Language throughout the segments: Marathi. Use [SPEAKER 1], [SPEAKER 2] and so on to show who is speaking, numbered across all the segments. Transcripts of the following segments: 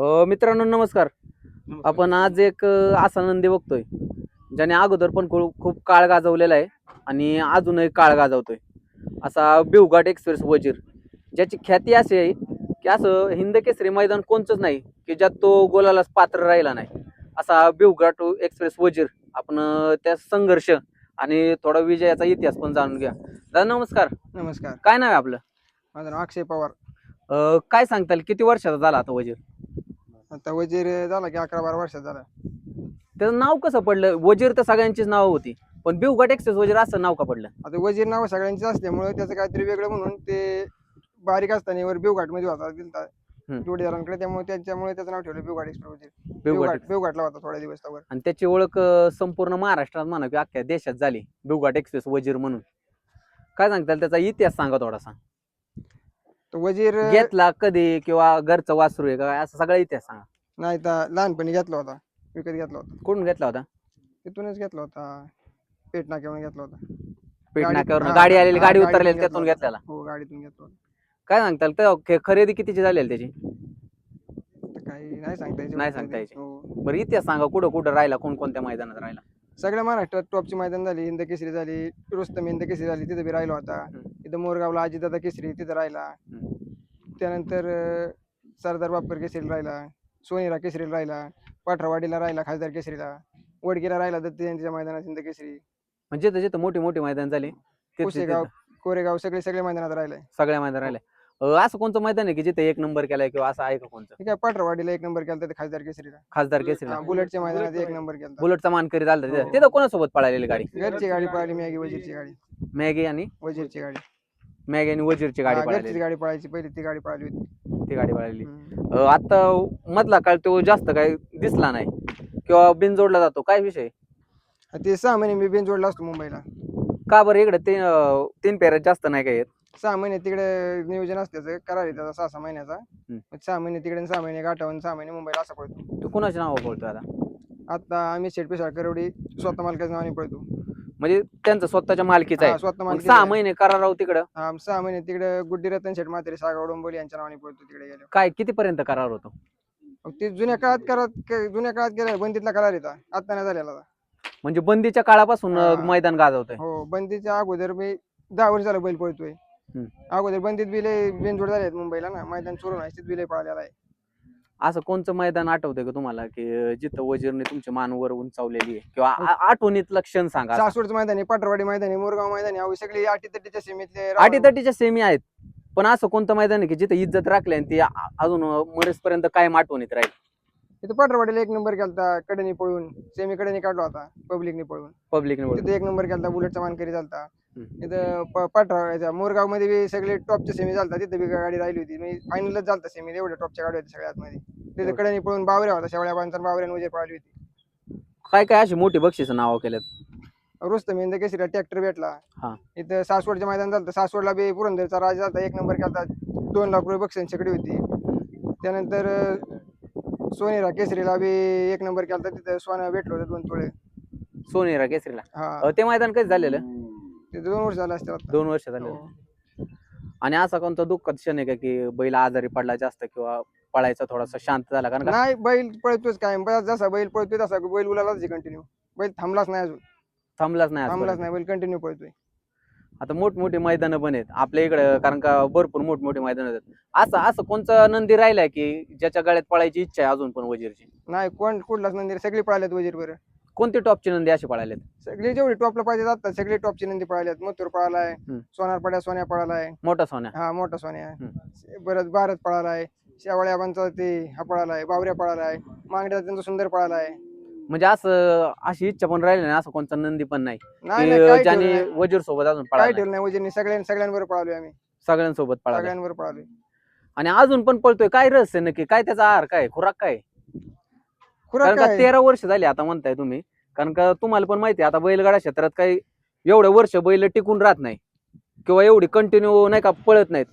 [SPEAKER 1] अ, मित्रांनो नमस्कार. आपण आज एक अ, असा नंदी बघतोय ज्याने अगोदर पण खूप खूप काळ गाजवलेला आहे आणि अजूनही काळ गाजवतोय. असा बिवघाट एक्सप्रेस वजीर ज्याची ख्याती अशी आहे की असं हिंद केसरी मैदान कोणचंच नाही की ज्यात तो गोलालाच पात्र राहिला नाही. असा बिवघाट एक्सप्रेस वजीर आपण अ, त्या संघर्ष आणि थोडा विजयाचा इतिहास पण जाणून घ्या. दादा नमस्कार.
[SPEAKER 2] नमस्कार.
[SPEAKER 1] काय नाव आहे आपलं?
[SPEAKER 2] माझं नाव अक्षय पवार.
[SPEAKER 1] अ, काय सांगताल? किती वर्षाचा झाला आता वजीर?
[SPEAKER 2] आता वजीर झाला की अकरा बारा वर्षात झाला.
[SPEAKER 1] त्याचं नाव कसं पडलं? वजीर तर सगळ्यांचीच नाव होती. पण बिवघाट एक्सेस वजीर असं नाव का पडलं?
[SPEAKER 2] आता वजीर नाव सगळ्यांचीच असल्यामुळे त्याचं काहीतरी वेगळं म्हणून ते बारीक असताना वर बिवघाटमध्ये होता दिलता.
[SPEAKER 1] हम्म.
[SPEAKER 2] जोडीदारांकडे त्यामुळे त्याच्यामुळे त्याचं नाव ठेवलं बिवघाट एक्सप्रेस वजीर.
[SPEAKER 1] बिवघाट.
[SPEAKER 2] बिवघाट बिवघाटला होता थोड्या दिवस त्यावर
[SPEAKER 1] आणि त्याची ओळख अं, संपूर्ण महाराष्ट्रात म्हणा की अख्ख्या देशात झाली बिवघाट एक्सप्रेस वजीर म्हणून. काय सांगताल त्याचा इतिहास सांगा थोडासा.
[SPEAKER 2] वजीर
[SPEAKER 1] घेतला कधी किंवा घरचं वासरू आहे का? असा सगळा इतिहास सांगा.
[SPEAKER 2] नाही तर लहानपणी घेतला होता. विकत घेतला होता.
[SPEAKER 1] कुठून घेतला होता?
[SPEAKER 2] तिथूनच घेतला होता. पेट नाक्यावरून घेतला होता.
[SPEAKER 1] पेट
[SPEAKER 2] गाडी-
[SPEAKER 1] नाक्यावरून.
[SPEAKER 2] हा,
[SPEAKER 1] गाडी आलेली
[SPEAKER 2] हा,
[SPEAKER 1] गाडी
[SPEAKER 2] गाडीतून
[SPEAKER 1] उतरलेली
[SPEAKER 2] घेतला
[SPEAKER 1] त्यातून
[SPEAKER 2] होता.
[SPEAKER 1] घेतलेला.
[SPEAKER 2] हो गाडीतून घेतला होता.
[SPEAKER 1] काय सांगताल? तर खे- खरेदी कितीची झालेली त्याची?
[SPEAKER 2] तर काही नाही सांगता यायचं
[SPEAKER 1] नाही सांगता यायचं.
[SPEAKER 2] हो.
[SPEAKER 1] बरं इतिहास सांगा कुठं कुठं राहिला कोणकोणत्या मैदानात राहिला?
[SPEAKER 2] सगळ्या महाराष्ट्रात टॉपची मैदान झाली हिंद केसरी झाली रुस्तम हिंद केसरी झाली तिथे बी राहिला होता.
[SPEAKER 1] हम्म.
[SPEAKER 2] इथं मोरगावला अजितदादा केसरी तिथं राहिला.
[SPEAKER 1] हम्म.
[SPEAKER 2] त्यानंतर सरदार बापर केसरीला राहिला सोनेरा केसरीला राहिला पाठरावाडीला राहिला खासदार केसरीला वडकीला राहिला दत्त जयंतीच्या मैदानात हिंद केसरी.
[SPEAKER 1] म्हणजे जिथं जिथं मोठी मोठी मैदान झाली. तिथं
[SPEAKER 2] कोरेगाव सगळे सगळे मैदानात राहिलाय
[SPEAKER 1] सगळ्या मैदान राहिले. अं, असं कोणतं मैदान आहे की जिथे एक नंबर केलाय किंवा असं आहे का कोणतं?
[SPEAKER 2] ठीक आहे पाठरावाडीला एक नंबर केला खासदार केसरीला?
[SPEAKER 1] खासदार केसरीला.
[SPEAKER 2] हा, बुलेटच्या मैदानात एक नंबर केला
[SPEAKER 1] बुलेटचा मानकरी झाला तिथं.
[SPEAKER 2] हो.
[SPEAKER 1] तिथं कोणासोबत पळालेली गाडी?
[SPEAKER 2] घरची गाडी पळाली मॅगी वजीरची गाडी.
[SPEAKER 1] मॅगी आणि?
[SPEAKER 2] वजीरची गाडी.
[SPEAKER 1] मॅगी आणि वजीरची गाडी
[SPEAKER 2] घरचीच
[SPEAKER 1] पळालेली.
[SPEAKER 2] गाडी पळायची पहिली ती गाडी पळाली होती.
[SPEAKER 1] ती गाडी
[SPEAKER 2] हम्म.
[SPEAKER 1] अं, आता मधला काळ तो जास्त काही दिसला नाही. किंवा बिन जोडला जातो काय विषय?
[SPEAKER 2] ते सहा महिने मी बेंच जोडला असतो मुंबईला.
[SPEAKER 1] का बरं इकडे तीन अं, तीन पेऱ्यात जास्त नाही काय येत?
[SPEAKER 2] सहा महिने तिकडे नियोजन असत्याचं करार आहे त्याचा सहा सहा महिन्याचा मग सहा महिने तिकडे आणि सहा महिने गाठावून सहा महिने मुंबईला असा पळतो.
[SPEAKER 1] तू कुणाच्या नावावर बोलतोय आता?
[SPEAKER 2] आता आम्ही शेटपे साळकरवडी स्वतः मालकाच्या नावाने पळतो.
[SPEAKER 1] म्हणजे त्यांचं स्वतःच्या मालकीचं
[SPEAKER 2] हा,
[SPEAKER 1] आहे.
[SPEAKER 2] स्वतः
[SPEAKER 1] मग सहा महिने कराराव तिकडं.
[SPEAKER 2] हा, सहा महिने तिकडे गुड्डी रतन शेट म्हात्रे सागाव डोंबोली यांच्या नावाने पळतो तिकडे गेलो
[SPEAKER 1] काय कितीपर्यंत करार होतो?
[SPEAKER 2] मग ते जुन्या काळात करत क- जुन्या काळात गेला बंदीतला करार येतात आता नाही झालेला आता.
[SPEAKER 1] म्हणजे बंदीच्या काळापासून अं,
[SPEAKER 2] हा.
[SPEAKER 1] मैदान गाजवतोय.
[SPEAKER 2] हो बंदीच्या अगोदर मी दहा वर्ष झालं बैल पळतोय.
[SPEAKER 1] हम्म.
[SPEAKER 2] अगोदर बंदीत बिले बेंजोड झाले आहेत मुंबईला ना. मैदान चोरून आहे बिले पळालेला आहे.
[SPEAKER 1] असं कोणचं मैदान आठवतंय का तुम्हाला? की जिथं वजीरने तुमची मानवर उंचावलेली आहे? किंवा आ- आठवणीतलं क्षण सांगा असं.
[SPEAKER 2] सासवडचं मैदान आहे पाटरवाडी मैदान आहे मोरगाव मैदान आहे अहो, सगळी अटी तटीच्या सीमेतले
[SPEAKER 1] अटीतटीच्या सेमी आहेत. पण असं कोणतं मैदान आहे की जिथे इज्जत राखली आणि ती आ- अजून मरेसपर्यंत कायम आठवणीत राहील?
[SPEAKER 2] इथं पाटरवाडीला एक नंबर केलता कडेनी पळून सेमी कडेनी काढला होता पब्लिकने पळून.
[SPEAKER 1] पब्लिकने
[SPEAKER 2] तिथे एक नंबर केलता बुलेटचा मानकरी झालता.
[SPEAKER 1] हम्म.
[SPEAKER 2] तिथं प- पाटरा मोरगावमध्ये बी सगळे टॉपच्या सेमी झालता तिथे बी गाडी राहिली होती. मी फायनलच झालता सेमी एवढ्या टॉपच्या गाडी होत्या सगळ्यात मध्ये. तिथे. कडेनी पळून बावऱ्या होता शेवळ्या बांधताना बावऱ्यान वजे पळाली होती.
[SPEAKER 1] काय काय अशी मोठी बक्षीस नाव केल्यात?
[SPEAKER 2] रुस्तम हिंद केसरीला ट्रॅक्टर भेटला.
[SPEAKER 1] हा.
[SPEAKER 2] इथं सासवडच्या मैदान झालं सासवडला बी पुरंदरचा राजा झालता एक नंबर केलता. दोन लाख रुपये बक्षिसांच्याकडे होती. त्यानंतर अं, सोनेरा केसरीला बी एक नंबर केलता तिथं सोनं भेटलं होतं दोन तोळे.
[SPEAKER 1] सोनेरा केसरीला?
[SPEAKER 2] हा.
[SPEAKER 1] अं, ते मैदान कधी झालेलं?
[SPEAKER 2] ते दोन वर्ष झालं असतं आता.
[SPEAKER 1] दोन वर्ष झाले.
[SPEAKER 2] हो.
[SPEAKER 1] आणि असा कोणता दुःखद क्षण आहे का की बैल आजारी पडला जास्त किंवा पळायचा थोडासा शांत झाला? कारण का
[SPEAKER 2] नाही बैल पळतोच काय. जसा बैल पळतोय तसा बैल उलालाच कंटिन्यू बैल थांबलाच नाही अजून.
[SPEAKER 1] थांबलाच नाही
[SPEAKER 2] थांबलाच
[SPEAKER 1] आजपर्यंत.
[SPEAKER 2] नाही. बैल कंटिन्यू पळतोय.
[SPEAKER 1] आता मोठमोठी मैदानं पण आहेत. आपल्या इकडे कारण का भरपूर मोठमोठी मैदान आहेत. असं असं कोणचं नंदी राहिलाय की ज्याच्या गळ्यात पळायची इच्छा आहे अजून पण वजीरची?
[SPEAKER 2] नाही कोण कुठलाच नंदी सगळी पळाल्यात वजीर बरं
[SPEAKER 1] कोणती टॉपची नंदी अशी पळालेत?
[SPEAKER 2] सगळी जेवढी टॉपला पाहिजे जातात सगळी टॉपची नंदी पळाल्यात मथुर पळालाय
[SPEAKER 1] हम्म.
[SPEAKER 2] सोनार पड्या सोन्या पळालाय.
[SPEAKER 1] मोठा सोन्या.
[SPEAKER 2] हा मोठा सोन्या. परत भारत पळालाय शेवाळ्याबांचा ते हा पळालाय बावऱ्या पळालाय मांगड्या त्यांचा सुंदर पळालाय.
[SPEAKER 1] म्हणजे असं अशी इच्छा पण राहिली नाही असं कोणता नंदी पण नाही.
[SPEAKER 2] नाही
[SPEAKER 1] की
[SPEAKER 2] नाही काय
[SPEAKER 1] ज्याने
[SPEAKER 2] ठेवलं नाही.
[SPEAKER 1] वजीर सोबत अजून
[SPEAKER 2] काय
[SPEAKER 1] पळाला
[SPEAKER 2] ठेवलं नाही सगळ्यां सगळ्यांवर पळालोय आम्ही.
[SPEAKER 1] सगळ्यांसोबत पळाला
[SPEAKER 2] सगळ्यांवर पळालोय.
[SPEAKER 1] आणि अजून पण पळतोय. काय रहस्य आहे नक्की? काय त्याचा आहार? काय? खुराक काय?
[SPEAKER 2] खुराक
[SPEAKER 1] कारण का
[SPEAKER 2] काय?
[SPEAKER 1] तेरा वर्ष झाली आता म्हणताय तुम्ही. कारण का तुम्हाला पण माहिती आहे आता बैलगाडा क्षेत्रात काही एवढं वर्ष बैल टिकून राहत नाही किंवा एवढी कंटिन्यू नाही का पळत नाहीत.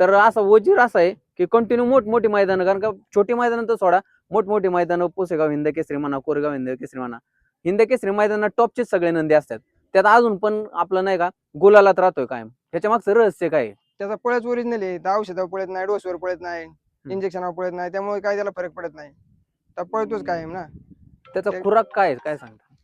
[SPEAKER 1] तर असा वजीर असा आहे की कंटिन्यू मोठमोठी मैदानं कारण का छोटी मैदानं तर सोडा मोठमोठी मैदानं पुसेगाव हिंद केसरी म्हणा कोरेगाव हिंद केसरी म्हणा हिंद केसरी मैदानात टॉपचेच सगळे नंदी असतात. त्यात अजून पण आपलं नाही का गुलालात राहतोय कायम. ह्याच्या मागचं रहस्य काय आहे?
[SPEAKER 2] त्याचा पळच ओरिजिनल आहे. औषधावर पळत नाही डोसवर पळत नाही इंजेक्शन पळत नाही त्यामुळे काय त्याला फरक पडत नाही. तर पळतोच कायम ना.
[SPEAKER 1] त्याचा
[SPEAKER 2] ते-
[SPEAKER 1] खुराक काय आहे? काय सांगता?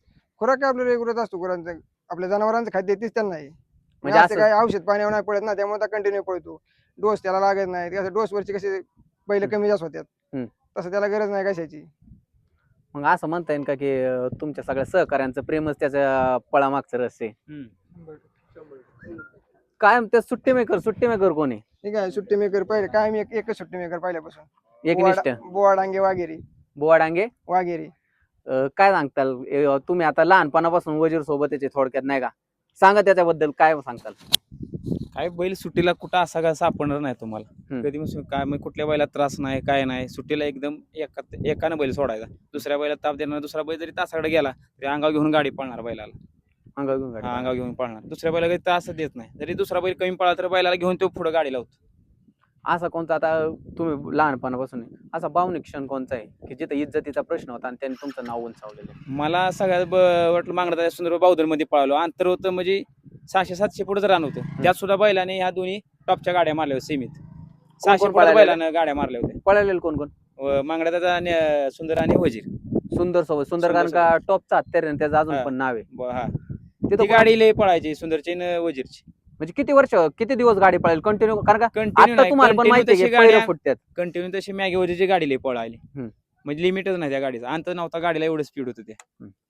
[SPEAKER 2] खुराक काय आपल्याला रेग्युलर असतो गुरांचं. आपल्या जनावरांचं खाद्य तीच त्यांना आहे
[SPEAKER 1] म्हणजे
[SPEAKER 2] म्हणजे असं
[SPEAKER 1] असं
[SPEAKER 2] काय औषध पाण्यावर नाही पडत ना त्यामुळे कंटिन्यू पळतो. डोस त्याला लागत नाही. कसं डोस वरची कशी बैल कमी जास्त होत्यात.
[SPEAKER 1] हम्म.
[SPEAKER 2] तसं त्याला गरज नाही कशाची.
[SPEAKER 1] मग असं म्हणता येईल का की अं, तुमच्या सगळ्या सहकार्यांचं प्रेमच त्याच्या पळामागचं रहस्य आहे? काय त्या सुट्टी मेकर सुट्टी मेकर कोणी
[SPEAKER 2] ठीक आहे सुट्टी मेकर पहिले काय मी एक- एकच सुट्टी मेकर पहिल्यापासून.
[SPEAKER 1] एकनिष्ठ.
[SPEAKER 2] बोवाड डांगे वाघेरी.
[SPEAKER 1] बुवा डांगे
[SPEAKER 2] वाघेरी.
[SPEAKER 1] अं, काय सांगताल? तुम्ही आता लहानपणापासून वजीर सोबत याचे थोडक्यात नाही का? सांगा त्याच्याबद्दल काय सांगताल?
[SPEAKER 3] काय बैल सुट्टीला कुठं असा काय सापडणार नाही तुम्हाला.
[SPEAKER 1] हम्म.
[SPEAKER 3] कधी मग काय मग कुठल्या बैला त्रास नाही काय नाही. सुट्टीला एकदम एका एकानं बैल सोडायचा. दुसऱ्या बैला ताप देणार दुसरा बैल जरी तासाकडे गेला तरी अंगावर घेऊन गाडी पळणार बैलाला.
[SPEAKER 1] अंगावर घेऊन गाडी
[SPEAKER 3] अंगावर घेऊन पळणार. दुसऱ्या बैला काही त्रास देत नाही. जरी दुसरा बैल कमी पळला तर बैलाला घेऊन तो पुढे गाडी लावतो.
[SPEAKER 1] असा कोणता आता तुम्ही लहानपणापासून असा भावनिक क्षण कोणता आहे की जिथे इज्जतीचा प्रश्न होता आणि त्यांनी तुमचं नाव उंचावलेलं आहे?
[SPEAKER 3] मला सगळ्यात ब- वाटलं मागणं सुंदर बावधरमध्ये पळालो. अंतर होतं म्हणजे सहाशे सातशे पुढे रान होतं. त्यात सुद्धा बैलाने ह्या दोन्ही टॉपच्या गाड्या मारल्या होत्या सीमित. सहाशे पुढे
[SPEAKER 1] पळालेले?
[SPEAKER 3] बैलानं गाड्या मारल्या होत्या.
[SPEAKER 1] पळालेलं कोण कोण
[SPEAKER 3] व मांगड्याचा सुंदर आणि वजीर.
[SPEAKER 1] सुंदर सोबत सुंदर कारण का टॉपचा हत्यार आहे, त्याचं अजून
[SPEAKER 3] हा.
[SPEAKER 1] पण नाव आहे.
[SPEAKER 3] ब- हा.
[SPEAKER 1] तिथं
[SPEAKER 3] ती गाडी लय पळायची सुंदरची आणि वजीरची.
[SPEAKER 1] म्हणजे किती वर्ष किती दिवस गाडी पळेल? कंटिन्यू कारण का
[SPEAKER 3] कंटिन्यू
[SPEAKER 1] आता तुम्हाला पण माहिती आहे की पहिलं फुटत्यात
[SPEAKER 3] कंटिन्यू तशी मॅगी वजीरची गाडी लय पळायली
[SPEAKER 1] हम्म.
[SPEAKER 3] म्हणजे लिमिटच नाही त्या गाडीचा. अंत नव्हता गाडीला एवढं स्पीड होतं ते.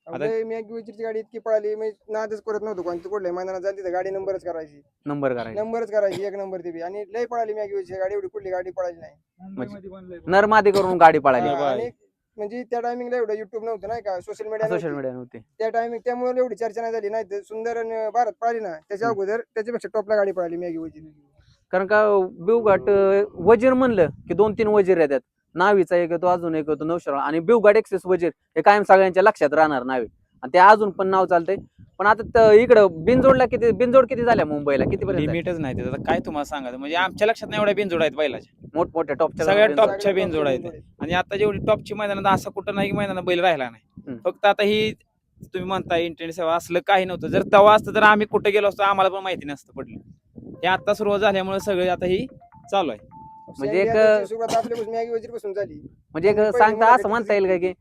[SPEAKER 3] आता-
[SPEAKER 2] मी एक गाडी इतकी पळाली म्हणजे नादच करत नव्हतो कोणती कुठल्या? मैदानात जाईल तिथं गाडी नंबरच करायची.
[SPEAKER 1] नंबर करायचा.
[SPEAKER 2] नंबरच करायची एक नंबर ती बी. आणि लय पळाली मॅगी गाडी एवढी कुठली गाडी पळाली नाही.
[SPEAKER 1] नरमादी करून गाडी पळाली.
[SPEAKER 2] म्हणजे त्या टायमिंगला एवढं युट्यूब नव्हतं नाही का? सोशल मीडिया
[SPEAKER 1] सोशल मीडिया नव्हती.
[SPEAKER 2] त्या टायमिंग त्यामुळे एवढी चर्चा नाही झाली. नाही तर सुंदर आणि भारत पळाली ना त्याच्या. अगोदर त्याच्यापेक्षा टॉपला गाडी पळाली मॅगी वजी
[SPEAKER 1] कारण का बिवघाट वजीर म्हणलं की दोन तीन वजीर येतात. नावीचा एक येतो अजून एक येतो नौशरा आणि बिवघाट एक्सेस वजीर हे कायम सगळ्यांच्या लक्षात राहणार नावे. आणि ते अजून पण नाव चालतंय. पण आता त- इकडं बिनजोडला किती बिनजोड किती झाल्या मुंबईला? किती पर्यंत?
[SPEAKER 3] लिमिटच नाही त्याचं काय तुम्हाला सांगायचं? म्हणजे आमच्या लक्षात नाही एवढ्या बिनजोड आहेत बैलाच्या.
[SPEAKER 1] मोठमोठ्या टॉपच्या
[SPEAKER 3] सगळ्या. टॉपच्या बिनजोड आहेत. आणि आता जेवढी टॉपची मैदानात असं कुठं नाही की मैदानात बैल राहिला नाही. फक्त आता ही तुम्ही म्हणता इंटरनेट सेवा असलं काही नव्हतं. जर तवा असतं तर आम्ही कुठे गेलो असतो आम्हाला पण माहिती नसतं पडलं. हे आता सुरुवात झाल्यामुळे सगळे आता ही चालू आहे.
[SPEAKER 1] म्हणजे एक-
[SPEAKER 2] सुरुवात आपल्यापासून मॅगी वजी पासून झाली.
[SPEAKER 1] म्हणजे एक सांगता असं म्हणता येईल का की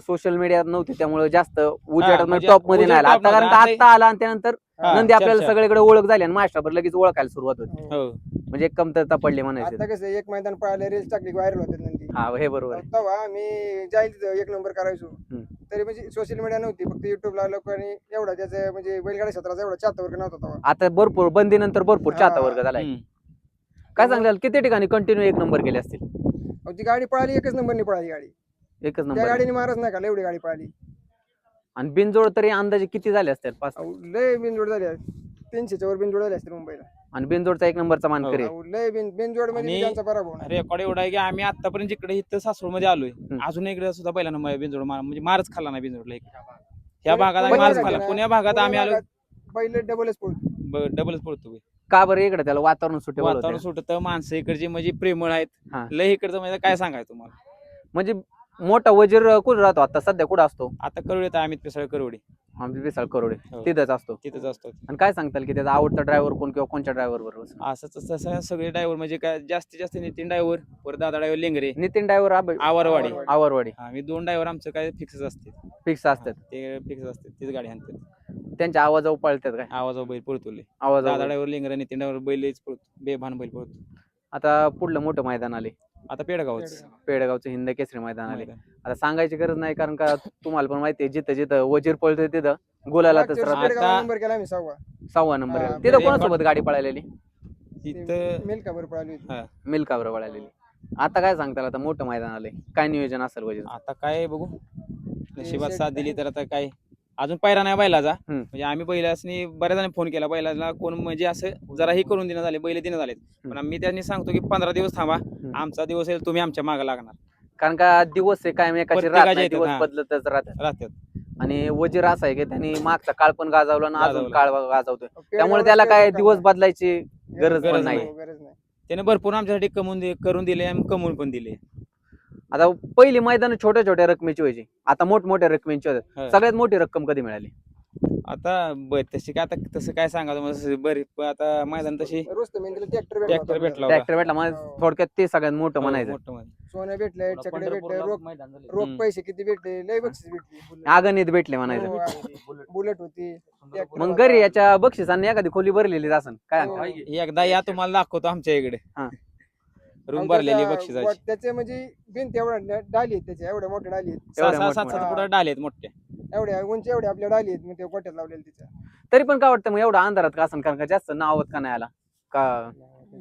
[SPEAKER 1] सोशल मीडियात नव्हती त्यामुळे जास्त उजेड
[SPEAKER 3] म्हणजे
[SPEAKER 1] टॉपमध्ये
[SPEAKER 3] उजेड
[SPEAKER 1] नाही आला. आता कारण का. आता आला आणि त्यानंतर
[SPEAKER 3] हा,
[SPEAKER 1] नंदी आपल्याला. सगळीकडे ओळख झाली आणि महाराष्ट्राभर लगेच ओळखायला सुरुवात होती.
[SPEAKER 3] हो.
[SPEAKER 1] म्हणजे एक कमतरता पडली म्हणायची
[SPEAKER 2] आता कसं एक मैदान पळाले रील्स टाकली व्हायरल होते नंदी.
[SPEAKER 1] हा हे बरोबर आहे.
[SPEAKER 2] तेव्हा मी जाईल एक नंबर करायचो.
[SPEAKER 1] हम्म.
[SPEAKER 2] तरी म्हणजे सोशल मीडिया नव्हती फक्त युट्यूबला लोकांनी एवढा त्याचं म्हणजे बैलगाडी क्षेत्राचा एवढा चाहता वर्ग नव्हता तेव्हा.
[SPEAKER 1] आता भरपूर बंदी नंतर भरपूर चाहता
[SPEAKER 2] हा.
[SPEAKER 1] वर्ग झालाय.
[SPEAKER 3] हम्म.
[SPEAKER 1] काय सांगाल किती ठिकाणी कंटिन्यू एक नंबर केले असतील?
[SPEAKER 2] अहो, ती गाडी पळाली एकच नंबरनी पळाली गाडी.
[SPEAKER 1] एकच
[SPEAKER 2] त्या
[SPEAKER 1] नंबर
[SPEAKER 2] गाडीने मारच नाही का? एवढी गाडी पळाली
[SPEAKER 1] आणि बिनजोड तरी अंदाजे किती झाले असतील? पाच
[SPEAKER 2] अहो, लय बिनजोड झाली आहे. तीनशेच्या वर बिनजोड झाली असते मुंबईला.
[SPEAKER 1] आणि बिनजोडचा एक नंबरचा मानकरी
[SPEAKER 2] अहो, लय बिन बिनजोडमध्ये
[SPEAKER 3] आणि-
[SPEAKER 2] त्यांचा पराभव नाही.
[SPEAKER 3] रेकॉर्ड एवढा आहे की आम्ही आतापर्यंत जिकडे इथं सासवडमध्ये आलोय. अजून इकडे सुद्धा पहिल्यांदा बिंजोड मार म्हणजे मारच खाल्ला नाही बिंजोडला इकडे ह्या भागात. आम्ही मारच खाल्ला. पुण्या भागात आम्ही आलो.
[SPEAKER 2] बैल डबलच पळतो.
[SPEAKER 3] डबलच पडतो
[SPEAKER 1] का बरं इकडे त्याला वातावरण सुटे
[SPEAKER 3] वातावरण सुटत माणसं इकडची म्हणजे प्रेमळ आहेत.
[SPEAKER 1] हा.
[SPEAKER 3] लय इकडचं म्हणजे काय सांगायचं तुम्हाला?
[SPEAKER 1] म्हणजे मोठा वजीर कुठं राहतो आता? सध्या कुठं असतो?
[SPEAKER 3] आता करोड आम्ही पिसळ करोडी.
[SPEAKER 1] आमची विशाल करोडे.
[SPEAKER 3] हो.
[SPEAKER 1] तिथंच असतो.
[SPEAKER 3] तिथंच असतो.
[SPEAKER 1] आणि काय सांगताल की त्याचा आवडता ड्रायव्हर कोण किंवा कोणत्या ड्रायव्हर बरोबर
[SPEAKER 3] असंच तसं सगळे ड्रायव्हर म्हणजे काय जास्तीत जास्त नितीन ड्रायव्हर वर दादा ड्रायव्हर लेंगरे.
[SPEAKER 1] नितीन ड्रायव्हर
[SPEAKER 3] आवरवाडी.
[SPEAKER 2] आवरवाडी.
[SPEAKER 3] आम्ही दोन ड्रायव्हर आमचं काय फिक्स असते
[SPEAKER 1] फिक्स असतात.
[SPEAKER 3] ते फिक्स असते तीच गाडी आणतात.
[SPEAKER 1] त्यांच्या आवाजावर पळतात काय?
[SPEAKER 3] आवाजावर बैल पळतो लय.
[SPEAKER 1] आवाज
[SPEAKER 3] दादा ड्रायव्हर लेंगरे नितीन ड्रायव्हर बैलच पळतो. बेभान बैल पळतो.
[SPEAKER 1] आता पुढलं मोठं मैदान आले
[SPEAKER 3] आता पेडगावच.
[SPEAKER 1] पेडगावचं हिंद केसरी मैदान आले. आता सांगायची गरज नाही कारण का तुम्हाला पण माहिती आहे जिथं जिथं वजीर पळतोय तिथं गोलाला
[SPEAKER 3] आता-
[SPEAKER 2] नंबर केला आम्ही सहावा.
[SPEAKER 1] सहावा नंबर
[SPEAKER 2] हा.
[SPEAKER 1] तिथं
[SPEAKER 3] म्हणजे
[SPEAKER 1] कोणासोबत गाडी पळालेली?
[SPEAKER 3] तिथं
[SPEAKER 2] मिल्कावर पळाली होती.
[SPEAKER 1] मिल्कावर पळालेली. आता काय सांगताल? आता मोठं मैदान आलंय. काय नियोजन असेल वजीर
[SPEAKER 3] आता काय बघू. नशिबात साथ दिली तर आता काय अजून पायरा नाही बैलाचा
[SPEAKER 1] हम्म.
[SPEAKER 3] म्हणजे आम्ही बैलासनी बऱ्याच जणांनी फोन केला बैलाला कोण म्हणजे असं जरा ही करून देणं झाले बैल देणं झालेत पण मी त्यांनी सांगतो की पंधरा दिवस थांबा आमचा दिवस येईल तुम्ही आमच्या मागे लागणार
[SPEAKER 1] कारण का दिवस आहे कायम एकाचे नाही, दिवस
[SPEAKER 3] हा.
[SPEAKER 1] बदलतच राहतात
[SPEAKER 3] राहतात
[SPEAKER 1] आणि वजीर असा आहे की त्यांनी मागचा काळ पण गाजवला आणि अजून
[SPEAKER 3] गाजवला.
[SPEAKER 1] काळ गाजवतोय त्यामुळे
[SPEAKER 2] पेडगावला
[SPEAKER 1] त्याला काय दिवस. बदलायची गरज
[SPEAKER 3] पण नाही.
[SPEAKER 2] गरज नाही
[SPEAKER 3] त्याने भरपूर आमच्यासाठी कमवून दे करून दिले आणि कमवून पण दिले
[SPEAKER 1] आता पहिली मैदान छोट्या छोट्या रकमेची व्हायची आता मोठमोठ्या रकमेची होतात
[SPEAKER 3] हा.
[SPEAKER 1] सगळ्यात मोठी रक्कम कधी मिळाली
[SPEAKER 3] आता बर तशी काय आता तसं काय सांगा तुम्हाला बरी पण आता मैदान तशी
[SPEAKER 2] रुस्तम यांनी ट्रॅक्टर
[SPEAKER 3] ट्रॅक्टर भेटला होता.
[SPEAKER 1] ट्रॅक्टर भेटला म्हणजे
[SPEAKER 2] हो.
[SPEAKER 1] थोडक्यात ते सगळ्यात मोठं म्हणायचं
[SPEAKER 3] मोठं.
[SPEAKER 2] सोनं भेटलंय चकडे भेटलंय रोख रोख
[SPEAKER 3] हम्म.
[SPEAKER 2] पैसे किती भेटले लय बक्षीस भेटली
[SPEAKER 1] आगणित भेटले म्हणायचं
[SPEAKER 2] हो, बुलेट होती
[SPEAKER 1] मग. घरी याच्या बक्षिसांनी एखादी खोली भरलेली असन काय
[SPEAKER 2] हो.
[SPEAKER 1] सांगता?
[SPEAKER 3] एकदा या तुम्हाला दाखवतो आमच्या इकडे
[SPEAKER 1] हा.
[SPEAKER 3] रूम भरलेली
[SPEAKER 2] त्याचा
[SPEAKER 3] बक्षिसाची
[SPEAKER 2] त्याचे म्हणजे भिंत एवढ्या डाली आहेत त्याच्या एवढ्या मोठ्या डाली आहेत.
[SPEAKER 3] सहा
[SPEAKER 1] एवढ्या
[SPEAKER 3] सहा सात. सात फुट डाले आहेत मोठ्या.
[SPEAKER 2] एवढ्या उंची एवढ्या आपल्या डाली आहेत मग ते गोट्यात लावलेल्या तिच्या.
[SPEAKER 1] तरी पण काय वाटतं मग एवढं अंधारात का असं कारण का जास्त नावत का नाही आला? का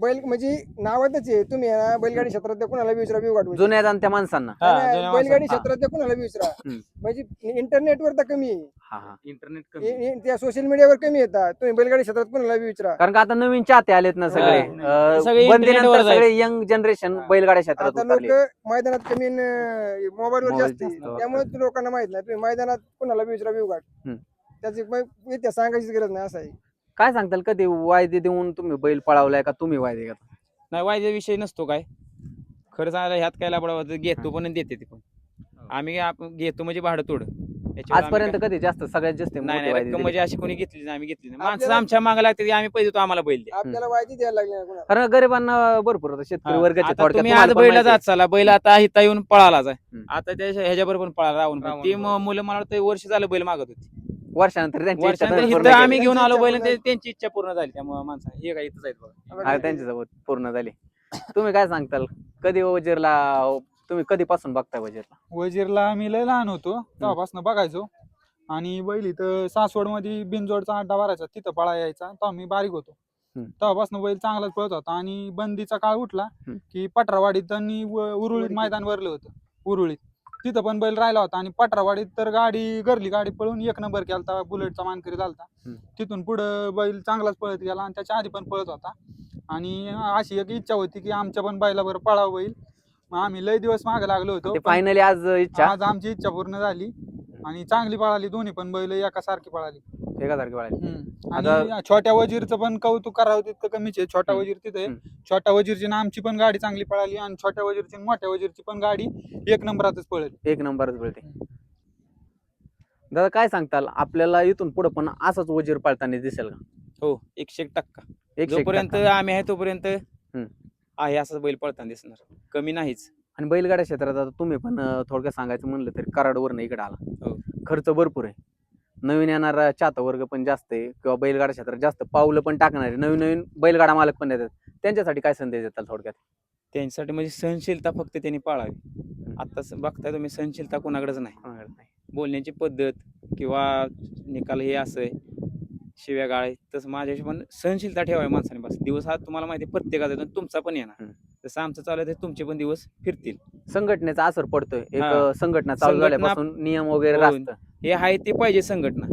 [SPEAKER 2] बैल म्हणजे नावातच आहे. तुम्ही ना बैलगाडी क्षेत्रात कुणाला विचारा बिवगाट
[SPEAKER 1] जुन्या जाणत्या माणसांना.
[SPEAKER 3] हा,
[SPEAKER 2] नाही,
[SPEAKER 3] जुन्या
[SPEAKER 2] बैलगाडी. क्षेत्रात कुणाला विचारा.
[SPEAKER 1] हम्म.
[SPEAKER 2] म्हणजे इंटरनेटवर तर कमी आहे.
[SPEAKER 1] हा हा.
[SPEAKER 3] इंटरनेट
[SPEAKER 2] इ- इ- त्या सोशल मीडियावर कमी येतात. तुम्ही बैलगाडी क्षेत्रात कुणाला बी विचारा.
[SPEAKER 1] कारण का आता नवीन चाहते आलेत ना सगळे.
[SPEAKER 3] हा.
[SPEAKER 1] अं,
[SPEAKER 3] सगळे
[SPEAKER 1] बंदीनंतर
[SPEAKER 3] इंटरनेटवर
[SPEAKER 1] सगळे यंग जनरेशन
[SPEAKER 2] हा.
[SPEAKER 1] बैलगाड्या क्षेत्रात
[SPEAKER 2] आता
[SPEAKER 1] उतरले.
[SPEAKER 2] लोक मैदानात कमी मोबाईलवर
[SPEAKER 1] Mobile
[SPEAKER 2] जास्त
[SPEAKER 1] जास्त
[SPEAKER 2] आहे.
[SPEAKER 1] वापरतात.
[SPEAKER 2] त्यामुळे ते लोकांना माहीत नाही. तुम्ही मैदानात कुणाला बी विचारा बिवगाट
[SPEAKER 1] हम्म.
[SPEAKER 2] त्याची मग इतिहास सांगायची गरज नाही असं आहे.
[SPEAKER 1] काय सांगताल कधी वायदे देऊन तुम्ही बैल पळावलाय का तुम्ही वायदे घेता?
[SPEAKER 3] नाही वायद्या विषय नसतो काय. खरं सांगायला ह्यात काय लाबडा घेतो पण आणि देते ते पण. आम्ही घेतो म्हणजे भाडं तोड. याच्यावर आम्ही
[SPEAKER 1] आजपर्यंत
[SPEAKER 3] काय-
[SPEAKER 1] कधी जास्त सगळ्यात जास्त
[SPEAKER 3] नाही
[SPEAKER 1] मोठे
[SPEAKER 3] नाही
[SPEAKER 1] वायदे
[SPEAKER 3] रक्कम
[SPEAKER 1] दिले?
[SPEAKER 3] म्हणजे अशी कोणी घेतली नाही आम्ही घेतली नाही. माणसं
[SPEAKER 2] आपल्याला-
[SPEAKER 3] आमच्या मागे लागते की आम्ही पैसे तो आम्हाला बैल द्या.
[SPEAKER 2] आपल्याला माहिती द्यायला लागली नाही कुणाला?
[SPEAKER 1] कारण गरिबांना भरपूर होतं शेतकरी
[SPEAKER 3] हा.
[SPEAKER 1] वर्गाचे
[SPEAKER 3] आता
[SPEAKER 1] थोडक्यात
[SPEAKER 3] तुम्ही
[SPEAKER 1] तुम्हाला
[SPEAKER 3] आज
[SPEAKER 1] पण
[SPEAKER 3] बैला
[SPEAKER 1] माहिती
[SPEAKER 3] जात चाला. बैल आता इथं येऊन पळालाच आहे.
[SPEAKER 1] हम्म.
[SPEAKER 3] आता त्या ह्याच्याबरोबर पण पळाला राहून
[SPEAKER 4] रावण
[SPEAKER 3] ती
[SPEAKER 4] बरोबर.
[SPEAKER 3] म- मुलं मला वाटतं वर्ष झालं बैल मागत होती.
[SPEAKER 1] वर्षानंतर त्यांची इच्छा
[SPEAKER 3] वर्षानंतर
[SPEAKER 1] पूर्ण
[SPEAKER 3] इथं
[SPEAKER 1] केली.
[SPEAKER 3] आम्ही घेऊन आलो
[SPEAKER 2] त्यांची
[SPEAKER 3] बैल ते- त्यांची इच्छा पूर्ण झाली. त्यामुळे माणसं हे काय इथंच आहेत बघा.
[SPEAKER 1] हा, त्यांच्यासोबत पूर्ण झाली. तुम्ही काय सांगताल? कधी वजीरला तुम्ही कधीपासून बघताय वजीरला?
[SPEAKER 4] वजीरला आम्ही लय लहान होतो तेव्हापासून बघायचो. आणि बैल इथं सासवडमध्ये बिनजोडचा अड्डा भरायचा तिथं पळा यायचा तेव्हा मी बारीक होतो.
[SPEAKER 1] हम्म.
[SPEAKER 4] तेव्हापासून बैल चांगलाच पळत होता. आणि बंदीचा काळ उठला
[SPEAKER 1] हम्म.
[SPEAKER 4] की पटरावाडीत आणि व- उरुळीत. मैदान भरलं होतं. उरुळीत. तिथं पण बैल राहिला होता आणि पटरावाडीत तर गाडी गरली गाडी पळून एक नंबर केलता बुलेटचा मानकरी झालता. तिथून पुढं बैल चांगलाच पळत गेला आणि त्याच्या आधी पण पळत होता. आणि अशी एक इच्छा होती की आमच्या पण बैलावर पळावं बैल. मग आम्ही लय दिवस मागे लागलो होतो
[SPEAKER 1] फायनली आज इच्छा.
[SPEAKER 4] आज आमची इच्छा पूर्ण झाली. आणि चांगली पळाली दोन्ही पण बैल एका सारखी पळाली.
[SPEAKER 1] एका तारखे वाढायला
[SPEAKER 4] आणि
[SPEAKER 1] आता-
[SPEAKER 4] छोट्या वजीरचं पण कौतुक करावं तितकं कमीच आहे छोटा
[SPEAKER 1] हम्म.
[SPEAKER 4] वजीर तिथे.
[SPEAKER 1] हम्म.
[SPEAKER 4] छोट्या वजीरची ना आमची पण गाडी चांगली पळाली आणि छोट्या वजीरची आणि मोठ्या वजीरची पण गाडी एक नंबरातच पळली
[SPEAKER 1] एक नंबरच मिळते दादा काय सांगताल आपल्याला इथून पुढे पण असंच वजीर पाळताना दिसेल का
[SPEAKER 3] हो एकशे एक टक्का
[SPEAKER 1] एकशे एक
[SPEAKER 3] जोपर्यंत. आम्ही आहे तोपर्यंत
[SPEAKER 1] हम्म.
[SPEAKER 3] आहे असंच बैल पळताना दिसणार कमी नाहीच
[SPEAKER 1] आणि बैलगाड्या क्षेत्रात आता तुम्ही पण अं, थोडक्यात सांगायचं म्हणलं तरी कराडवरनं इकडे आला
[SPEAKER 3] हो.
[SPEAKER 1] खर्च भरपूर आहे नवीन येणारा चाहता वर्ग पण जास्त आहे किंवा बैलगाडा क्षेत्रात जास्त. पावलं पण टाकणार नवीन नवीन बैलगाडा मालक पण येतात त्यांच्यासाठी काय संदेश देतात थोडक्यात?
[SPEAKER 3] त्यांच्यासाठी म्हणजे सहनशीलता फक्त त्यांनी पाळावी. आता बघताय तुम्ही सहनशीलता कोणाकडेच नाही. बोलण्याची पद्धत किंवा निकाल हे असं आहे शिव्या गाळे तसं माझ्या हिशोबाने सहनशीलता ठेवावी माणसाने बस. दिवस हा तुम्हाला माहिती प्रत्येकाचा तुमचा पण येणार. जसं आमचं चालू आहे तुमचे पण दिवस फिरतील.
[SPEAKER 1] संघटनेचा असर पडतोय. एक संघटना चालू झाल्यापासून नियम वगैरे
[SPEAKER 3] हो. आहे ते पाहिजे संघटना.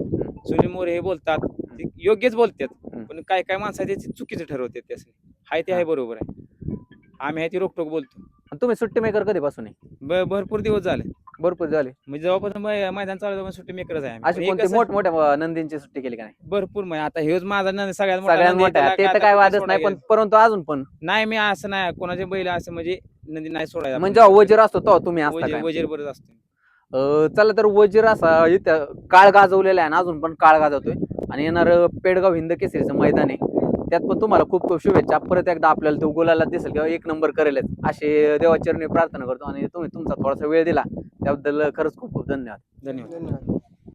[SPEAKER 3] सुनील मोरे हे बोलतात ते योग्यच बोलतात. पण काय काय माणसं आहे ते चुकीचं ठरवतात त्यासनी. हाय ते आहे बरोबर आहे. आम्ही आहे ते रोकटोक बोलतो.
[SPEAKER 1] आणि तुम्ही सुट्टी मेकर कधीपासून आहे?
[SPEAKER 3] ब- भरपूर दिवस झाले.
[SPEAKER 1] भरपूर झाले.
[SPEAKER 3] म्हणजे जेव्हापासून मै- मैदान चालू आहे, सुट्टी मेकरच आहे आम्ही. पण
[SPEAKER 1] अशी कोणती
[SPEAKER 3] कसं-
[SPEAKER 1] मोठमोठ्या अं, नंदींची सुट्टी केली का नाही?
[SPEAKER 3] भरपूर म्हणजे आता हेच माझा नंदी सगळ्यात मोठा
[SPEAKER 1] सगळ्यात
[SPEAKER 3] नंदी
[SPEAKER 1] मोठ्या
[SPEAKER 3] त्याला
[SPEAKER 1] ते तर काय वादच नाही
[SPEAKER 3] सोडायला
[SPEAKER 1] पण परंतु अजून पण.
[SPEAKER 3] गेलं? नाही मी असं नाही कोणाचे बैल असं म्हणजे नंदी नाही सोडायला.
[SPEAKER 1] म्हणजे जेव्हा वजीर असतो तेव्हा तुम्ही असता
[SPEAKER 3] वजीर
[SPEAKER 1] काय?
[SPEAKER 3] वजीर बरंच असतो.
[SPEAKER 1] चला तर वजीर असा इथं काळ गाजवलेला आहे आणि अजून पण काळ गाजवतोय. आणि येणार पेडगाव हिंद केसरीचं मैदान आहे. त्यात पण तुम्हाला खूप खूप शुभेच्छा. परत एकदा आपल्याला तो गोलाला दिसेल किंवा एक नंबर करेल असे देवाचरणी प्रार्थना करतो आणि तुम्ही तुमचा थोडासा वेळ दिला. त्याबद्दल खरंच खूप खूप धन्यवाद.
[SPEAKER 3] धन्यवाद.
[SPEAKER 2] धन्यवाद.